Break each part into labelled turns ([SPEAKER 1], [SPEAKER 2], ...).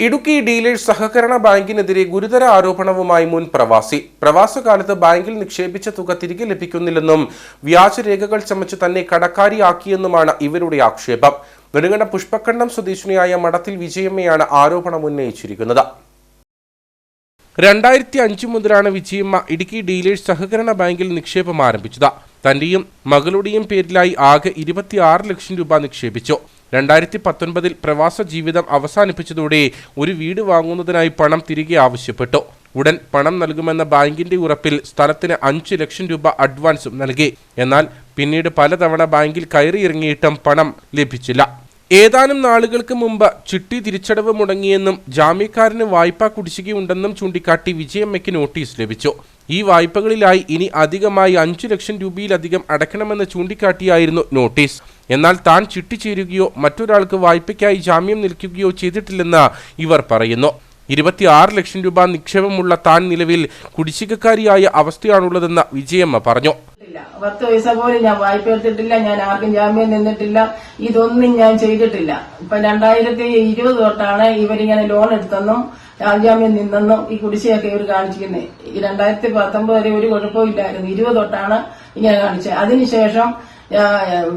[SPEAKER 1] Idukki dealers സഹകരണ ബാങ്കിനെതിരെ ഗുരുതര ആരോപണവുമായി മുൻ പ്രവാസി. പ്രവാസകാലത്ത് ബാങ്കിൽ നിക്ഷേപിച്ച തുക തിരികെ ലഭിക്കുന്നില്ലെന്നും വ്യാജരേഖകൾ ചമച്ച് തന്നെ കടക്കാരിയാക്കിയെന്നുമാണ് ഇവരുടെ ആക്ഷേപം. നെടുങ്കണ്ട പുഷ്പക്കണ്ഠം സ്വദേശിനിയായ മഠത്തിൽ വിജയമ്മയാണ് ആരോപണം ഉന്നയിച്ചിരിക്കുന്നത്. രണ്ടായിരത്തി അഞ്ച് മുതലാണ് വിജയമ്മ ഇടുക്കി ഡീലേഴ്സ് സഹകരണ ബാങ്കിൽ നിക്ഷേപം ആരംഭിച്ചത്. തന്റെയും മകളുടെയും പേരിലായി ആകെ ഇരുപത്തിയാറ് ലക്ഷം രൂപ നിക്ഷേപിച്ചു. രണ്ടായിരത്തി പത്തൊൻപതിൽ പ്രവാസ ജീവിതം അവസാനിപ്പിച്ചതോടെ ഒരു വീട് വാങ്ങുന്നതിനായി പണം തിരികെ ആവശ്യപ്പെട്ടു. ഉടൻ പണം നൽകുമെന്ന ബാങ്കിന്റെ ഉറപ്പിൽ സ്ഥലത്തിന് അഞ്ച് ലക്ഷം രൂപ അഡ്വാൻസും നൽകി. എന്നാൽ പിന്നീട് പലതവണ ബാങ്കിൽ കയറിയിറങ്ങിയിട്ടും പണം ലഭിച്ചില്ല. ഏതാനും നാളുകൾക്ക് മുമ്പ് ചിട്ടി തിരിച്ചടവ് മുടങ്ങിയെന്നും ജാമ്യക്കാരന് വായ്പാ കുടിശ്ശികയുണ്ടെന്നും ചൂണ്ടിക്കാട്ടി വിജയമ്മയ്ക്ക് നോട്ടീസ് ലഭിച്ചു. ഈ വായ്പകളിലായി ഇനി അധികമായി അഞ്ചു ലക്ഷം രൂപയിലധികം അടയ്ക്കണമെന്ന് ചൂണ്ടിക്കാട്ടിയായിരുന്നു നോട്ടീസ്. എന്നാൽ താൻ ചിട്ടി ചേരുകയോ മറ്റൊരാൾക്ക് വായ്പയ്ക്കായി ജാമ്യം നിൽക്കുകയോ ചെയ്തിട്ടില്ലെന്ന് ഇവർ പറയുന്നു. ഇരുപത്തിയാറ് ലക്ഷം രൂപ നിക്ഷേപമുള്ള താൻ നിലവിൽ കുടിശ്ശികക്കാരിയായ അവസ്ഥയാണുള്ളതെന്ന് വിജയമ്മ പറഞ്ഞു.
[SPEAKER 2] പത്ത് പൈസ പോലും ഞാൻ വായ്പ എടുത്തിട്ടില്ല ഞാൻ ആർക്കും ജാമ്യം നിന്നിട്ടില്ല ഇതൊന്നും ഞാൻ ചെയ്തിട്ടില്ല. ഇപ്പൊ രണ്ടായിരത്തി ഇരുപത് തൊട്ടാണ് ഇവരിങ്ങനെ ലോൺ എടുത്തെന്നും ജാമ്യം നിന്നെന്നും ഈ കുടിശ്ശിയൊക്കെ ഇവർ കാണിച്ചിരിക്കുന്നത് ഈ രണ്ടായിരത്തി പത്തൊമ്പത് വരെ ഒരു കുഴപ്പമില്ലായിരുന്നു ഇരുപത് തൊട്ടാണ് ഇങ്ങനെ കാണിച്ചത്. അതിനുശേഷം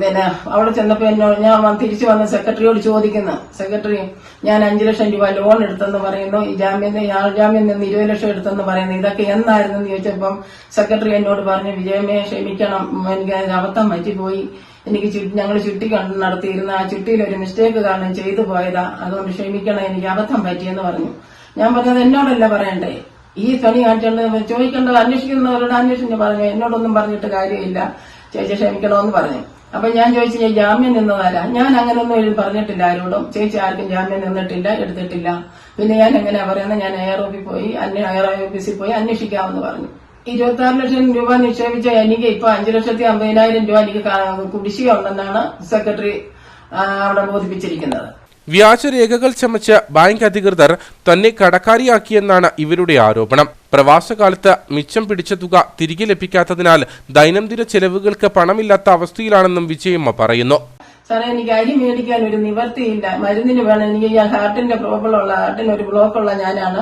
[SPEAKER 2] പിന്നെ അവിടെ ചെന്നപ്പോ എന്നോട് ഞാൻ തിരിച്ചു വന്ന സെക്രട്ടറിയോട് ചോദിക്കുന്നു. സെക്രട്ടറി ഞാൻ അഞ്ചു ലക്ഷം രൂപ ലോൺ എടുത്തെന്ന് പറയുന്നു. ഈ ജാമ്യം ഞാൻ ജാമ്യം നിന്ന് ഇരുപത് ലക്ഷം എടുത്തെന്ന് പറയുന്നു. ഇതൊക്കെ എന്നായിരുന്നു ചോദിച്ചപ്പം സെക്രട്ടറി എന്നോട് പറഞ്ഞു വിജയമേ ക്ഷമിക്കണം. എനിക്ക് അതിന് അബദ്ധം പറ്റിപ്പോയി. എനിക്ക് ഞങ്ങൾ ചുറ്റി നടത്തിയിരുന്ന ആ ചുറ്റിയിൽ ഒരു മിസ്റ്റേക്ക് കാരണം ചെയ്തു പോയതാ. അതുകൊണ്ട് ക്ഷമിക്കണം എനിക്ക് അബദ്ധം പറ്റിയെന്ന് പറഞ്ഞു. ഞാൻ പറഞ്ഞത് എന്നോടല്ല പറയണ്ടേ. ഈ പണി കാണിച്ചോണ്ട് ചോദിക്കേണ്ടത് അന്വേഷിക്കുന്നവരോട് അന്വേഷിച്ചു പറഞ്ഞു എന്നോടൊന്നും പറഞ്ഞിട്ട് കാര്യമില്ല. ചേച്ചി ക്ഷമിക്കണമെന്ന് പറഞ്ഞു. അപ്പൊ ഞാൻ ചോദിച്ചു ജാമ്യം നിന്നതല്ല. ഞാൻ അങ്ങനെയൊന്നും എഴുതി പറഞ്ഞിട്ടില്ല ആരോടും. ചേച്ചി ആർക്കും ജാമ്യം നിന്നിട്ടില്ല എടുത്തിട്ടില്ല. പിന്നെ ഞാൻ എങ്ങനെയാ പറയുന്നത് ഞാൻ എയർ ഓഫീസിൽ പോയി എയർ ഓഫീസിൽ പോയി അന്വേഷിക്കാമെന്ന് പറഞ്ഞു. ഇരുപത്തി ആറ് ലക്ഷം രൂപ നിക്ഷേപിച്ച എനിക്ക് ഇപ്പൊ അഞ്ചു ലക്ഷത്തി അമ്പതിനായിരം രൂപ എനിക്ക് കുടിശ്ശിക ഉണ്ടെന്നാണ് സെക്രട്ടറി അവിടെ ബോധിപ്പിച്ചിരിക്കുന്നത്.
[SPEAKER 1] വ്യാജരേഖകൾ ചമച്ച് ബാങ്ക് അധികൃതർ തന്നെ കടക്കാരിയാക്കിയെന്നാണ് ഇവരുടെ ആരോപണം. പ്രവാസകാലത്ത് മിച്ചം പിടിച്ച തുക തിരികെ ലഭിക്കാത്തതിനാൽ ദൈനംദിന ചെലവുകൾക്ക് പണമില്ലാത്ത അവസ്ഥയിലാണെന്നും വിജയമ്മ പറയുന്നു.
[SPEAKER 2] സാറേ എനിക്ക് അരി മേടിക്കാൻ ഒരു നിവർത്തിയില്ല. മരുന്നിന് വേണം. എനിക്ക് ഞാൻ ഹാർട്ടിന്റെ പ്രോബ്ലം ഉള്ള ഹാർട്ടിന് ഒരു ബ്ലോക്ക് ഉള്ള ഞാനാണ്.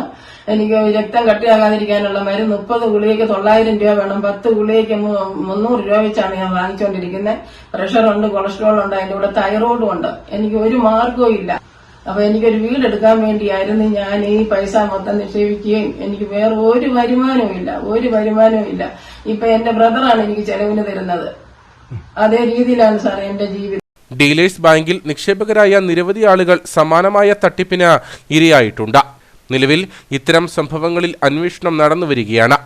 [SPEAKER 2] എനിക്ക് രക്തം കട്ടിയാകാതിരിക്കാനുള്ള മരുന്ന് മുപ്പത് ഗുളികയ്ക്ക് തൊള്ളായിരം രൂപ വേണം. പത്ത് ഗുളികയ്ക്ക് മുന്നൂറ് രൂപ വെച്ചാണ് ഞാൻ വാങ്ങിച്ചുകൊണ്ടിരിക്കുന്നത് പ്രഷറുണ്ട് കൊളസ്ട്രോൾ ഉണ്ട് അതിന്റെ കൂടെ തൈറോയിഡും ഉണ്ട്. എനിക്ക് ഒരു മാർഗവും ഇല്ല. അപ്പൊ എനിക്കൊരു വീട് എടുക്കാൻ വേണ്ടിയായിരുന്നു ഞാൻ ഈ പൈസ മൊത്തം നിക്ഷേപിക്കുകയും എനിക്ക് വേറെ ഒരു വരുമാനവും ഇല്ല. ഒരു വരുമാനവും ഇല്ല. ഇപ്പൊ എന്റെ ബ്രദറാണ് എനിക്ക് ചെലവിന് തരുന്നത്. അതേ രീതിയിലാണ് സാറേ എന്റെ ജീവിതം.
[SPEAKER 1] ഡീലേഴ്സ് ബാങ്കിൽ നിക്ഷേപകരായ നിരവധി ആളുകൾ സമാനമായ തട്ടിപ്പിന് ഇരയായിട്ടുണ്ട്. നിലവിൽ ഇത്തരം സംഭവങ്ങളിൽ അന്വേഷണം നടന്നുവരികയാണ്.